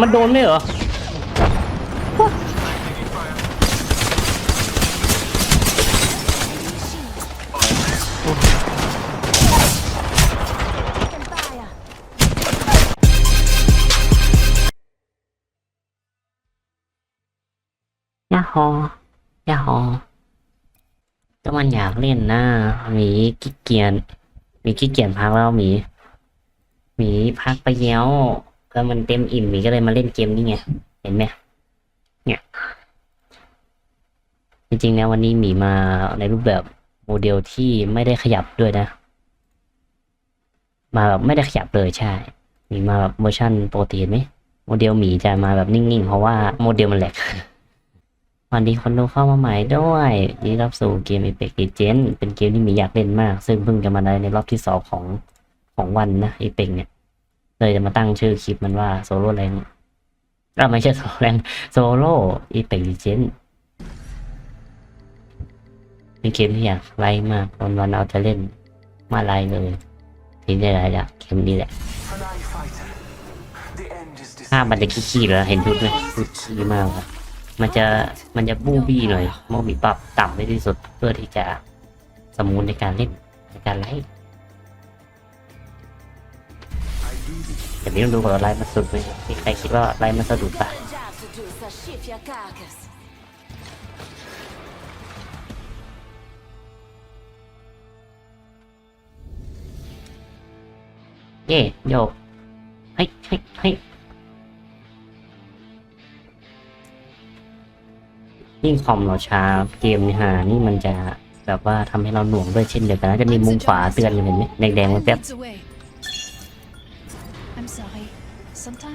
มันโดนไหมเหรอ ยาฮอยาฮอก็มันอยากเล่นนะหมีขี้เกียจหมีขี้เกียจพักแล้วหมีหมีพักไปแล้ว แล้วมันเต็มอิ่มหมีก็เลยมาเล่นเกมนี้ไง เห็นไหมเนี่ย จริงๆแล้ววันนี้หมีมาในรูปแบบโมเดลที่ไม่ได้ขยับด้วยนะ มาแบบไม่ได้ขยับเลยใช่ มีมาแบบเวอร์ชันปกติเห็นไหมโมเดลหมีจะมาแบบนิ่งๆ เพราะว่าโมเดลมันแหลกวันนี้คนดูเข้ามาใหม่ด้วยยินดีรับสู่เกม Apex Legends เป็นเกมที่หมีอยากเล่นมาก ซึ่งเพิ่งจะมาได้ในรอบที่สองของของวันนะ Apex เนี่ย เลยจะมาตั้งชื่อคลิปมันว่าโซโล่แรงอ่าไม่ใช่โซโล่แรงโซโล่ Apex Legends เป็นเกมที่อยากไล่มากวันวันเอาจะเล่นมาไล่เลยทีได้ไรละเกมนี้แหละ An eye fighter. The end is ภาพมันจะขี้ๆแล้วเห็นทุกไหมขี้มากอะมันจะมันจะบูบี้หน่อยโมบีปรับต่ำไว้ที่สุดเพื่อที่จะสมูนในการเล่นในการไล่ แต่ไม่ต้องดูก่อนว่าไล่มันสุดไหมมีใครคิดว่าไล่มันสะดุดปะเย่โยกเฮ้ยเฮ้ยเฮ้ยิ่งคอมเราช้าเกมนี่ฮะนี่มันจะแบบว่าทำให้เราหน่วงด้วยเช่นเดียวกันจะมีมุมขวาเตือนอยู่เห็นไหมแดงๆมันแป๊บ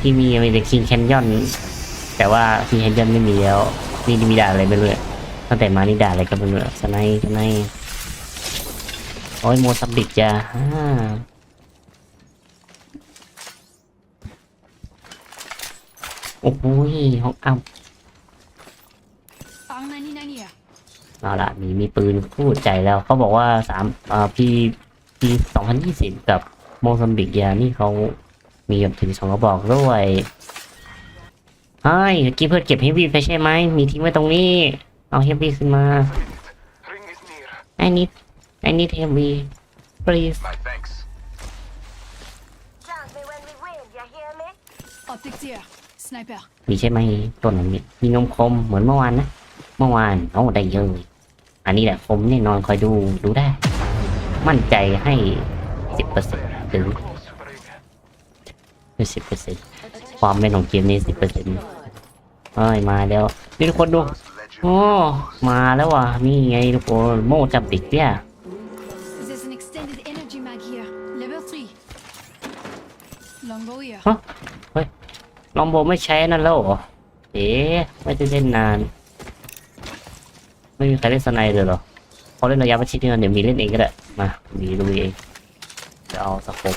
ที่มีมีแต่คิงแคนยอนแต่ว่าคิงแคนยอนไม่มีแล้วนี่มีด่าอะไรไม่รู้เลยตั้งแต่มานี่ด่าอะไรก็ไม่รู้สไนสไนโอ้ยโมซัมบิกจ้าอ่าโอ้โหห้องอ้ำ R99 here. เอาละมีมีปืนพูดใจแล้วเขาบอกว่าสามอ่าปีปีสองพันยี่สิบกับโมซัมบิกยานี่เขา มีแบบถึงสองกระบอกด้วยเฮ้ยเมื่อกี้เพื่อนเก็บเฮฟวี่ไปใช่ไหมมีทิ้งไว้ตรงนี้ เอาเฮฟวี่ขึ้นมา Ring is near. I need I need heavy please My thanks. Chant me when we win, you hear me? Optics here. Sniper. มีใช่ไหมต้นนี้มีนมคมเหมือนเมื่อวานนะ เมื่อวานโอ้ได้เยอะเลยอันนี้แหละคมแน่นอนคอยดูดูได้ มั่นใจให้สิบเปอร์เซ็นต์หรือ Close ring. สิบเปอร์เซ็นต์ความแม่นของเกมนี้สิบเปอร์เซ็นต์เอ้ยมาแล้วนี่ทุกคนดู Legend. โอ้มาแล้วว่ะนี่ไงทุกคนโม่จับติกเนี่ย There's an extended energy mag here. Level 3. Longbow here. ลองโบไม่ใช้นั่นแล้วเหรอเอ๊ะไม่ได้เล่นนาน ไม่มีใครเล่นสไนเลยเหรอพอเล่นระยะประชิดเนี่ยเดี๋ยวมีเล่นเองก็ได้มามีดูเองเดี๋ยวเอาสโคป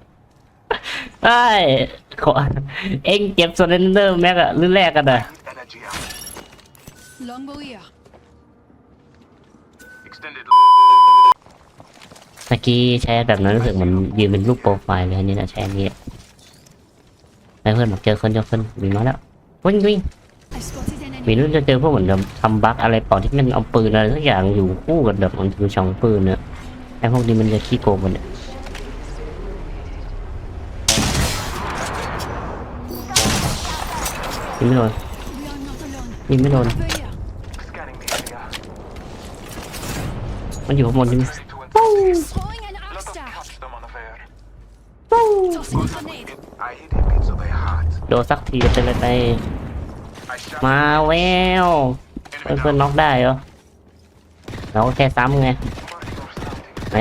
ไอ้ยขอเอ็งเก็บโซเลนเดอร์แม็กอะหรือแรกกันอะ Need energy out. Longbow here. Extended ตะกี้ใช้แบบนั้นรู้สึกเหมันยืนเป็นรูปโปรไฟล์เลยอันนี้นะใช้อันนี้แล้วเพื่อนบอกเจอคนเจอคนมีมาแล้ววิ่งวิ่ง I spotted an มี enemy. รู้จะเจอพวกเหมือนแบบทำบั๊กอะไรเปล่าที่มันเอาปืนอะไรสักอย่างอยู่คู่กันแบบมันถือสองปืนเนี่ยไอ้พวกนี้มันจะขี้โกงมันเนี่ย ยิงไม่โดน We are not alone. ยิงไม่โดน Over here. Scanning the area. มันอยู่ข้างบนใช่ไหม Ready to investigate. Throwing an arc Let us star. catch them unaware. Tossing a grenade. I hit him into the heart. โดนสักทีจะเป็นอะไรไป I shot มาแววเพื่อนเพื่อนน็อกได้เหรอเราก็แค่ซ้ำไง Marking or something. ไหน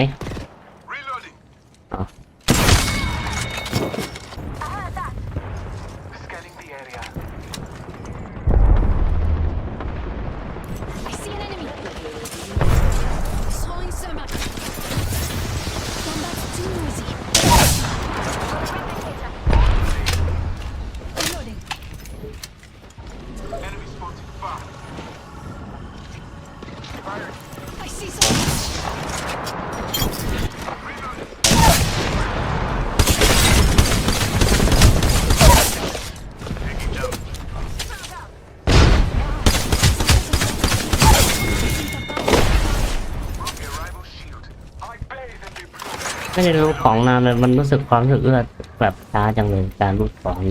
ไม่ได้รู้ของนานเลยมันรู้สึกความรู้สึกเอื้อแบบช้าจังเลยการรูดของร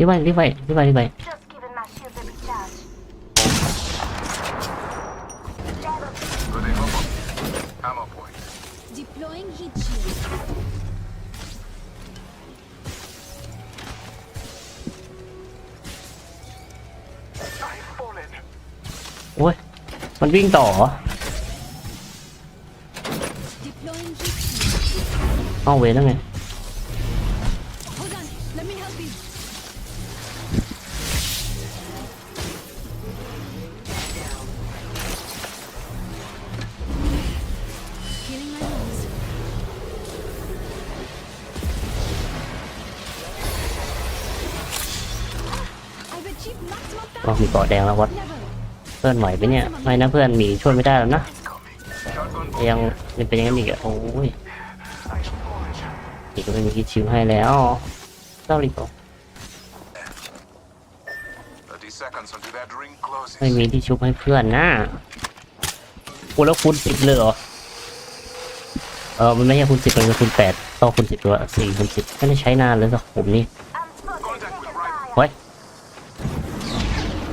ีบไปรีบไปรีบไปรีบไป มันวิ่งต่อเหรอ Deploying heat shield. เอาเวรแล้วไง Hold on. Let me help you. Healing my wounds. I've achieved maximum ก็ power มีเกาะแดงแล้ววัด level. เพื่อนไหวไหมเนี่ยไม่นะเพื่อนหมีช่วยไม่ได้แล้วนะยังยังเป็นอย่างนั้นอีกอะโอ้ยอีกก็ไม่มีคิดชิวให้แล้วเศร้าดิโก30 seconds until that ring closes. ไม่มีที่ชุบให้เพื่อนนะกูแล้วคูณสิบเลยเหรอ เออมันไม่ใช่คูณสิบมันเป็นคูณแปดต้อคูณสิบตัวสี่คูณสิบไม่ได้ใช้นานเลยสักผมนี่เฮ้ย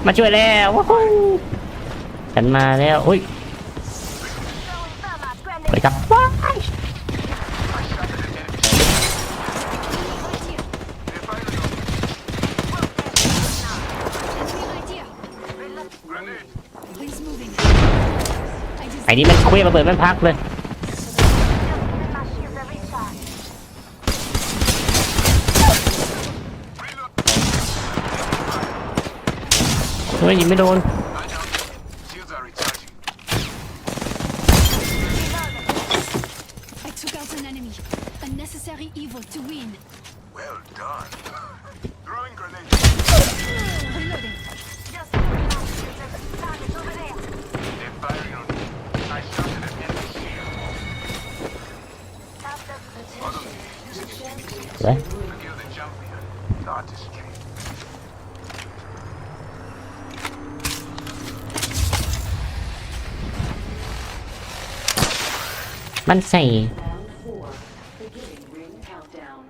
มาช่วยแล้วว้าว ฉันมาแล้วอุ้ยไปจับว้ายไอ้นี่มันเคว้ยระเบิดมันพักเลยเฮ้ยยิงไม่โดน มันใส่ Round four, beginning ring countdown.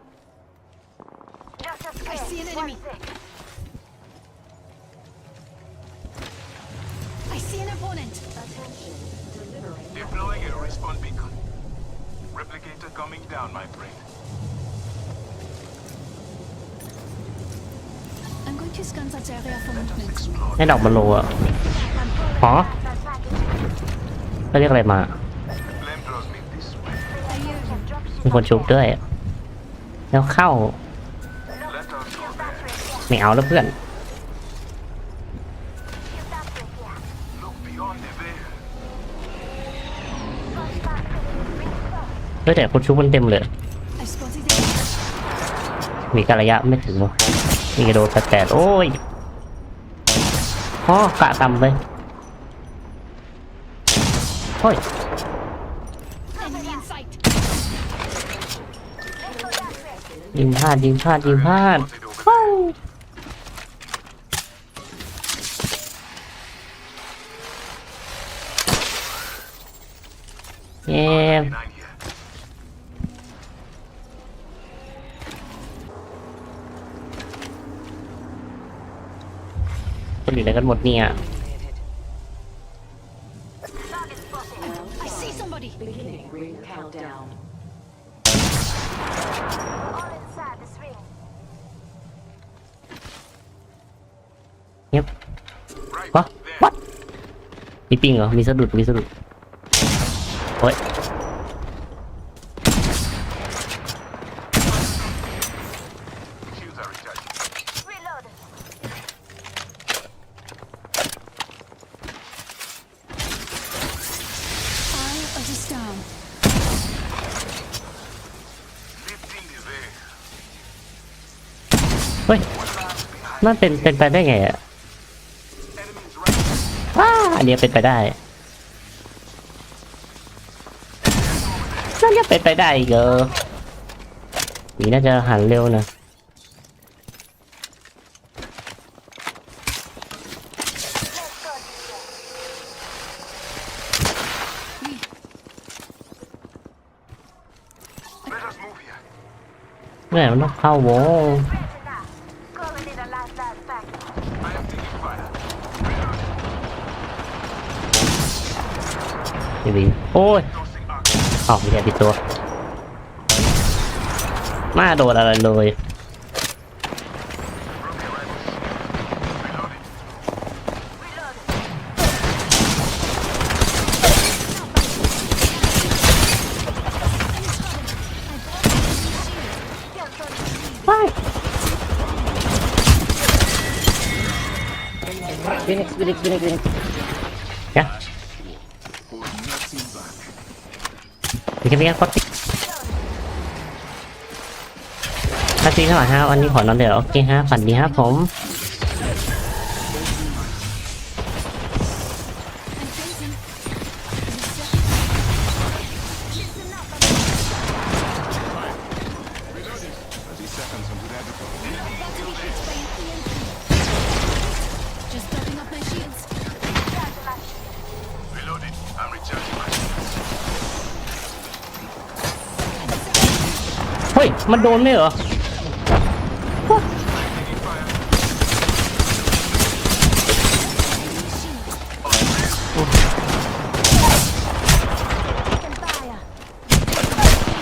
Just a I see an enemy. One sec. I see an opponent. Attention, delivering. Deploying a respawn beacon. Replicator coming down, my friend. I'm going to scan that area for movement. Explore. ให้ดอกมันโลอะ หอ That's right. เขาเรียกอะไรมาีคนชุบด้วย แล้วเข้า ไม่เอาแล้วเพื่อน ด้วยแต่คนชุบมันเต็มเลย มีกระยะไม่ถึงวะมีกระโดดแตดโอ้ยอ่อกะต่ำไปโอ้ย ยิงพลาดยิงพลาดยิงพลาดเย้คนอยู่ไหนกันหมดเนี่ย มีปิงเหรอ มีสะดุด มีสะดุดโอ้ยเฮ้ยมันเป็นเป็นไปได้ไงอะ อันเนี้ยเป็นไปได้นั่นยังเป็นไปได้อีกเหรอหมีน่าจะหันเร็วนะ Let us move here. เมื่อไหร่มันต้องเข้าวง Pressure now. Calling in a last last back. I am taking fire. พี่บีโอ้ย Tossing arc. ออกไม่ได้ผิดตัวมาโดนอะไรเลย Broken rifle shield. Reloading. Reload. ฟินิกซ์ฟินิกซ์ฟินิกซ์ฟินิกซ์เนี่ย มีแค่เพียงก็ติดถ้าจริงเท่าไหร่ฮะวันนี้ขอนอนเดี๋ยวโอเคฮะฝันดีครับผม มันโดนไหมเหรอ Taking fire.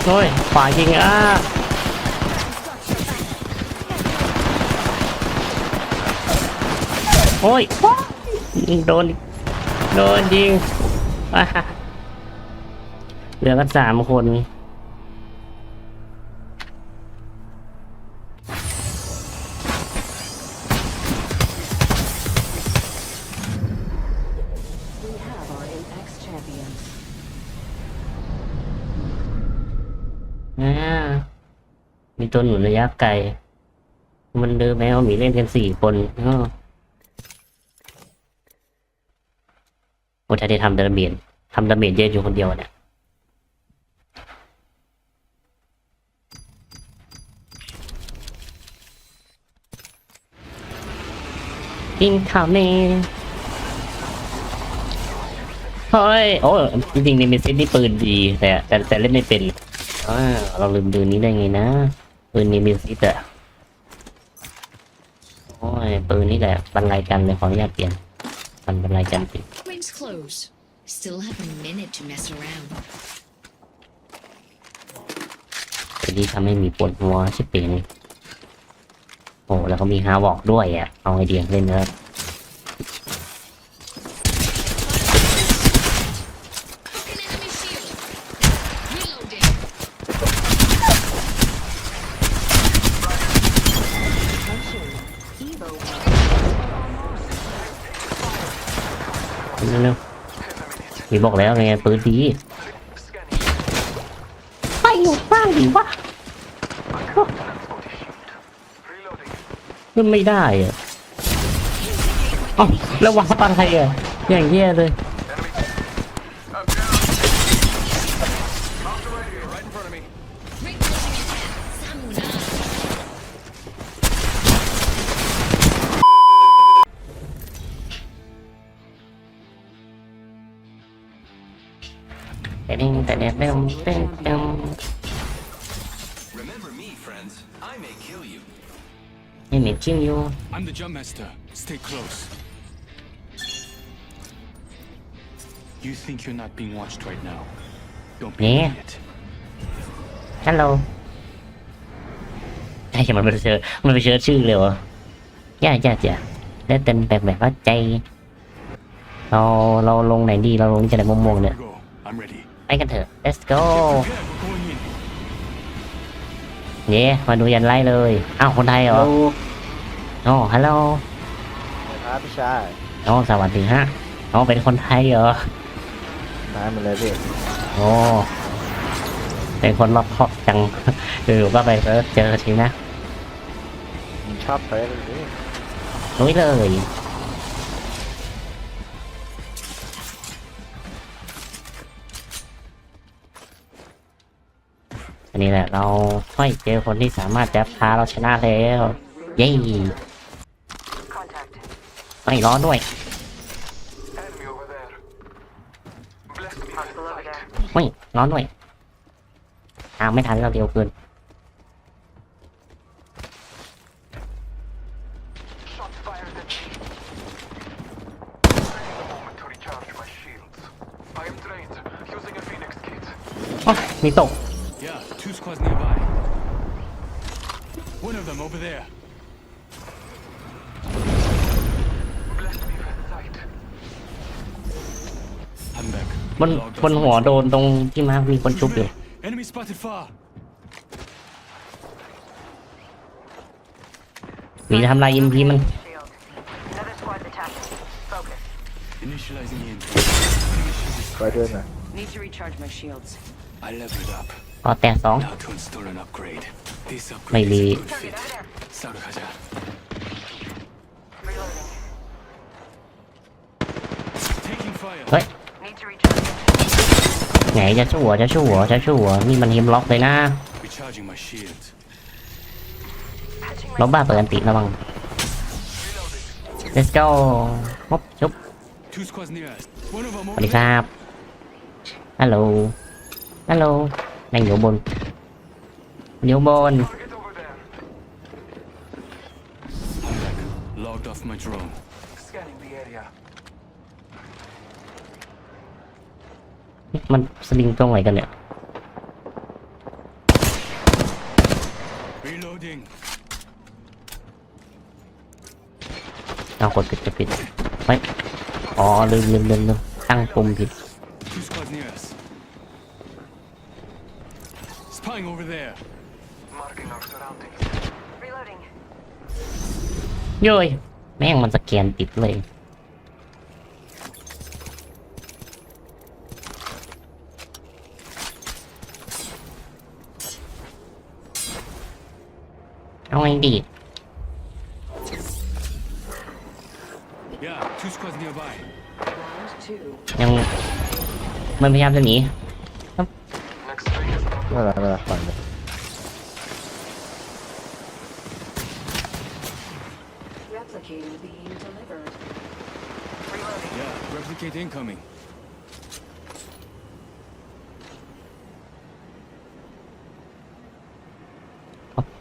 โอ้ยขวายิงอะโอ้ยยิงโดน โดนยิงอะเหลือกันสามคน ตัวหนุนระยะไกล มันเดินแมวหมีเล่นกันสี่คนอ้อโอ้ถ้าได้ทำดาเมจทำดาเมจเยอะอยู่คนเดียวเนี่ยกินข้าวเมเฮ้ยโอ้จริงๆนี่มีเซตนี่ปืนดีแต่แต่เล่นไม่เป็นอ่าเราลืมดูนี้ได้ไงนะ ปืนนี้มีซิตอะโอ้ยปืนนี่แหละบรรลัยกันเลยขออนุญาตเปลี่ยนมันบรรลัยกันปิด Rings closed. Still have a minute to mess around. ตัวนี้ทำให้มีปวดหัวชิบเป็นโอ้แล้วก็มีฮาวอกด้วยอะเอาไอเดียเล่นแล้ว Broken enemy shield. Reloading. Evo เร็ว ๆมีบอกแล้วไงปืนดีไปอยู่บ้างดิวะ Reloading. ขึ้นไม่ได้อะเอ้าแล้ววางอะไรอะอย่างแย่เลย I'm the jump master. Stay close. You think you're not being watched right now? Don't be Yeah. an idiot. ฮัลโหลใช่มันไปเชิญมันไปเชิญชื่อเลยวะย่าย่าจ้ะแล้วเต้นแปลกๆว่าใจ เราเราลงไหนดี เราลงจะไหนม่วงๆ Here เนี่ย we go. I'm ready. ไปกันเถอะ let's go Get prepared. We're going in. เย่มาดูยันไล่เลย อ้าว คนไทยเหรอ อ๋อฮัลโหลครับพี่ชายอ๋อสวัสดีฮะอ๋อเป็นคนไทยเหรอน้ำมาเลยพี่โอ้เป็นคนรอบคอบจังอยู่ก็ไปเซิร์ชเจอทีนะผมชอบเฟซเลยพี่ลุยเลยอันนี้แหละเราค่อยเจอคนที่สามารถจะพาเราชนะแล้ว เย้ ไม่ร้อนด้วย Enemy over there. Bless me with sight. ไม่ร้อนด้วยตามไม่ทันเราเร็วเกิน Shots fired at me. Taking a moment to recharge my shields. I am drained. Using a Phoenix kit. อ๋อมีตก Yeah, two squads nearby. One of them over there. บน Logged บน off หัว my โดนตรงที่มามีคน drone. ชุบอยู่ Enemy spotted far. หมีทำลายอิมพีมัน Another squad's attacking. Focus. Initializing EMP. ไปด้วยนะ Need to recharge my shields. I leveled up. พอแตกสอง Now to install an upgrade. This upgrade Maybe- is a good fit. Saru Haja. Reloading. Taking fire. เฮ้ย Need to recharge. ไหนจะชั่วจะชั่วจะชั่วนี่มันฮิมล็อกเลยนะล็อบบ้าเปิดอันติระวัง let's go ฮบชุบสวัสดีครับฮัลโหลฮัลโหลนั่งอยู่บนอยู่บน Logged น Scanning the area. มันสลิงตรงไหนกันเนี่ย Reloading. เอากดปิดกดปิดไว้อ๋อลืมลืมลืมลืมตั้งปุ่มผิด Two squads near us. Spying over there. Marking our surroundings. Reloading. โย้ยแม่งมันสแกนติดเลย เอาไงดี Yeah, two squads nearby. Round two. ยังมันพยายามจะหนี Next ring is not ไม่เป็นไรไม่เป็นไรฝันเลย Replicator being delivered. Yeah, replicate incoming.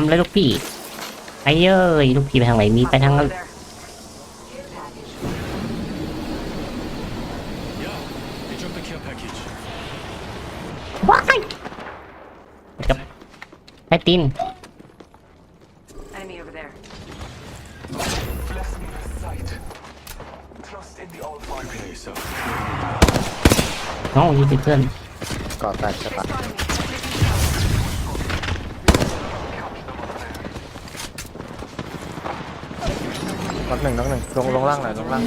นำเลยลูกพี่ไอ้เย้ยลูกพี่ไปทางไหนมีไปทางนั้น There. Yeah, they dropped the care package. ว้ายกับไอ้ติน Enemy over there. Bless me with sight. Trust in the All Father. Prepare yourself. น้องยิงเพื่อนกอดแตกใช่ปะ Catch them on there. น็อกหนึ่งน็อกหนึ่งลงลงล่างหน่อยลงล่าง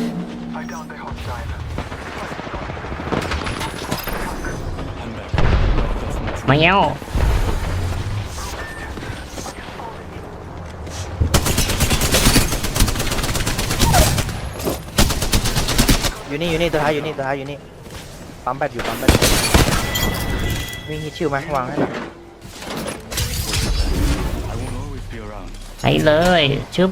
I downed the hot dive. มาเงี้ยวอยู่นี่อยู่นี่ตัวท้ายอยู่นี่ตัวท้ายอยู่นี่ปั๊มแบตอยู่ปั๊มแบตอยู่มีฮิตชิวไหมวางให้หน่อย I won't always be around. ไปเลยชึบ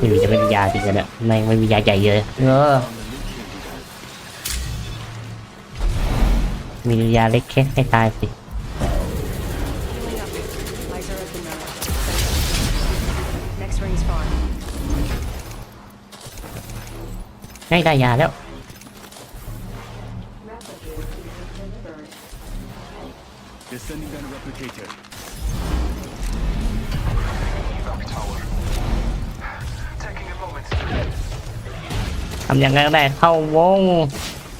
ไม่มีจะไม่มียาจริงกันเนี่ยไม่งไม่มียาใหญ่เลยเออมียาเล็กแค่ให้ตายสิ Eyes are open now. Next ring's far. ให้ได้ยาแล้ว ยังไงก็ได้เข้าวง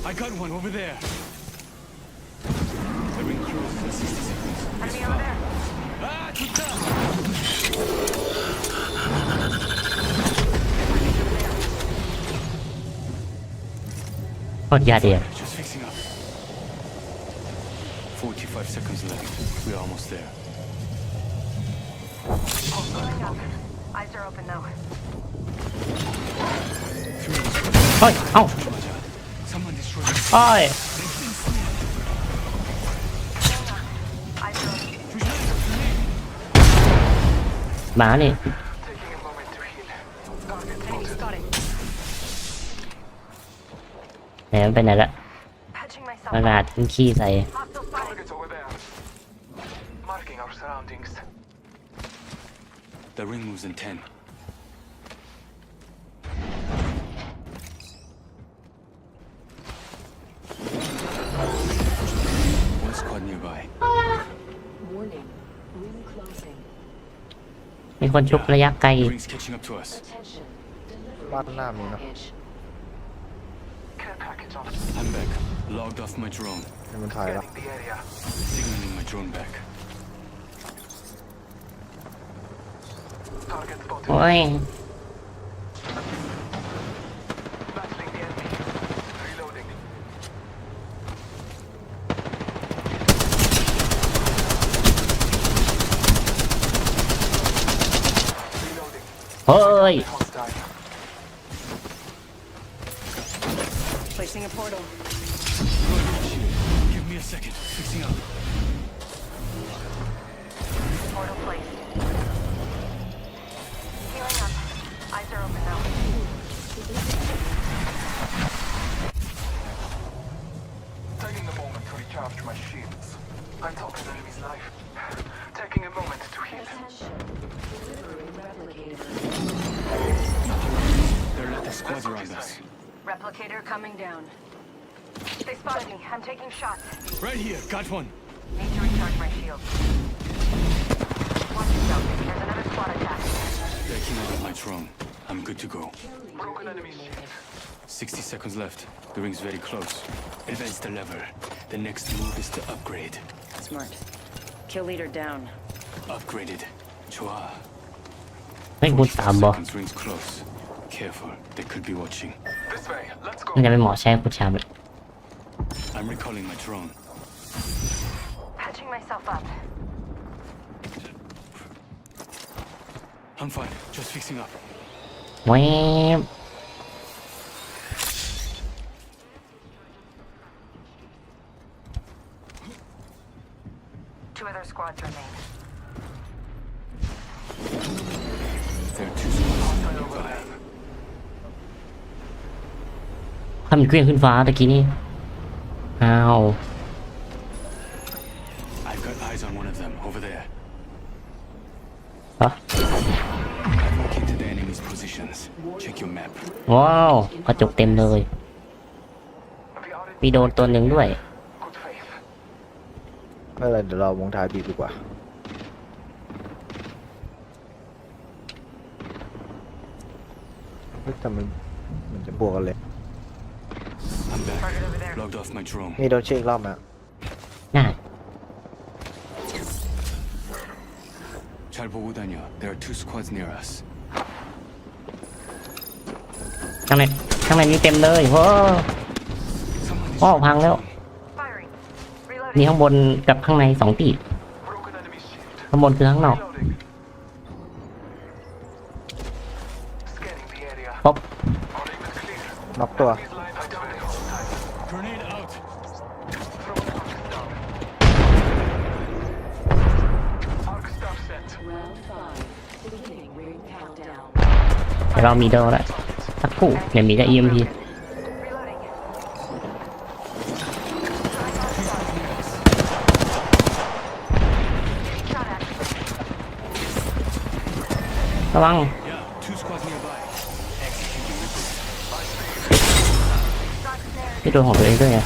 I got one over there. The ring closes in 60 seconds. Enemy over there. Ah, tutta! โคตรยาเดียว Just fixing up. 45 seconds left. We're almost there. Eyes are open now. เฮ้ย เอ้าเฮ้หมานี่ไหนมันไปไหนละอากาศมันขี้ใส่ มีคนชุบระยะไกล The ring's catching up to us. Attention. บ้านหน้ามีเนาะ Package. Care package on. I'm back. Logged off my drone. ให้มันถ่ายแล้ว Scanning the area. Signaling my drone back. Target spotted. โอ้ย เฮ้ย Hostile. Placing a portal. Give me a second. Fixing up. Portal placed. Healing up. Eyes are open now. Taking a moment to recharge my shields. I'm talking enemy's life. Locator coming down. They spotted me. I'm taking shots. Right here. Got one. Need to recharge my shield. Watch yourself. There's another squad attack. They came out of my drone. I'm good to go. Broken enemy shield. 60 seconds left. The ring's very close. Advance the lever. The next move is to upgrade. Smart. Kill leader down. Upgraded. Chua. Thank you, Ring's close. Careful. They could be watching. This way. Let's go. มันจะเป็นหมอแช่กูชามเลย I'm recalling my drone. Patching myself up. I'm fine. Just fixing up. แวบ ทำเครื่องขึ้นฟ้าตะกี้นี่อ้าว I've got eyes on one of them over there. เหรอ I've located the enemy's positions. Check your map. ว้าวกระจกเต็มเลย We are in มีโดนตัวหนึ่งด้วย good faith. ไม่เป็นไรเดี๋ยวเราวงท้ายบีบดีกว่า เฮ้ยแต่มันมันจะบวกกันเลย I'm I'm back. Target over there. Logged off my drone. มีโดนเช็คอีกรอบนะน่า Chad Bogudanya, there are two squads near us. ข้างในข้างในนี้เต็มเลยโว้ Someone is ว้าวพังแล้ว Firing. นี่ Reloading. ข้างบนกับข้างในสองตี Broken enemy shield. ข้างบนคือข้างนอก Reloading. Scanning the area. ป๊อป Our aim is clear. น็อกตัว Enemies เรามีโดแล้วละสักคู่เดี๋ยวมีจะ EMP ระวังที่โดนของตัวเองด้วยไง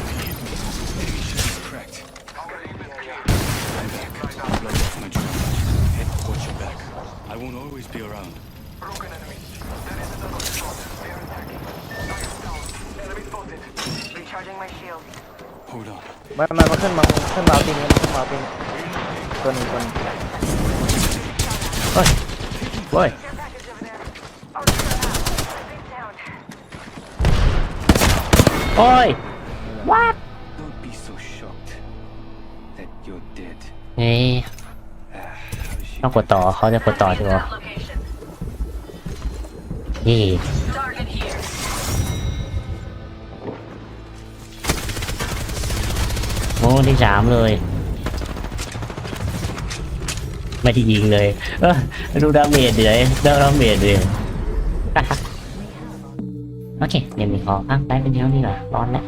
Cracked. Our aim is clear. I'm back. Logged off my drone. Head, watch your back. I won't always be around. Broken enemy. There is another squad. They are attacking. Target down. Enemy spotted. Recharging my shield. Hold on. มันมันมาขึ้นมาขึ้นมาเอาตีนี้มันขึ้นมาเอาตีนี้ตัวหนึงตัวหนึง เฮ้ยเฮ้ย Care package over there. Oh, shut up. Big down. โอ้ย what Don't be so shocked that you're dead. เฮ้ย How is she? ต้องกดต่อเขาจะกดต่อดีกว่า Location. นี่โอ้ที่สามเลย ไม่ได้ยิงเลย เออดูดาเมจเลยดูดาเมจเลยโอเค เดี๋ยวมีขอพักไปเป็นเท่านี้ก่อนร้อนแล้ว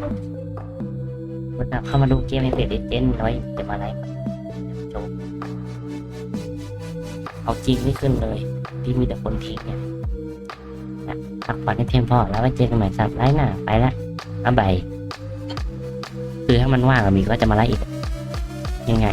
เข้ามาดูเกมในเพจเจนไว้จะมาไลฟ์เอาจริงไม่ขึ้นเลย ที่มีแต่คนทิ้งเนี่ย พักผ่อนให้เพียงพอแล้วไว้เจอกันใหม่สัปดาห์หน้าไปละบ๊ายบายคือถ้ามันว่างกับมีก็จะมาไล่อีก ยังไง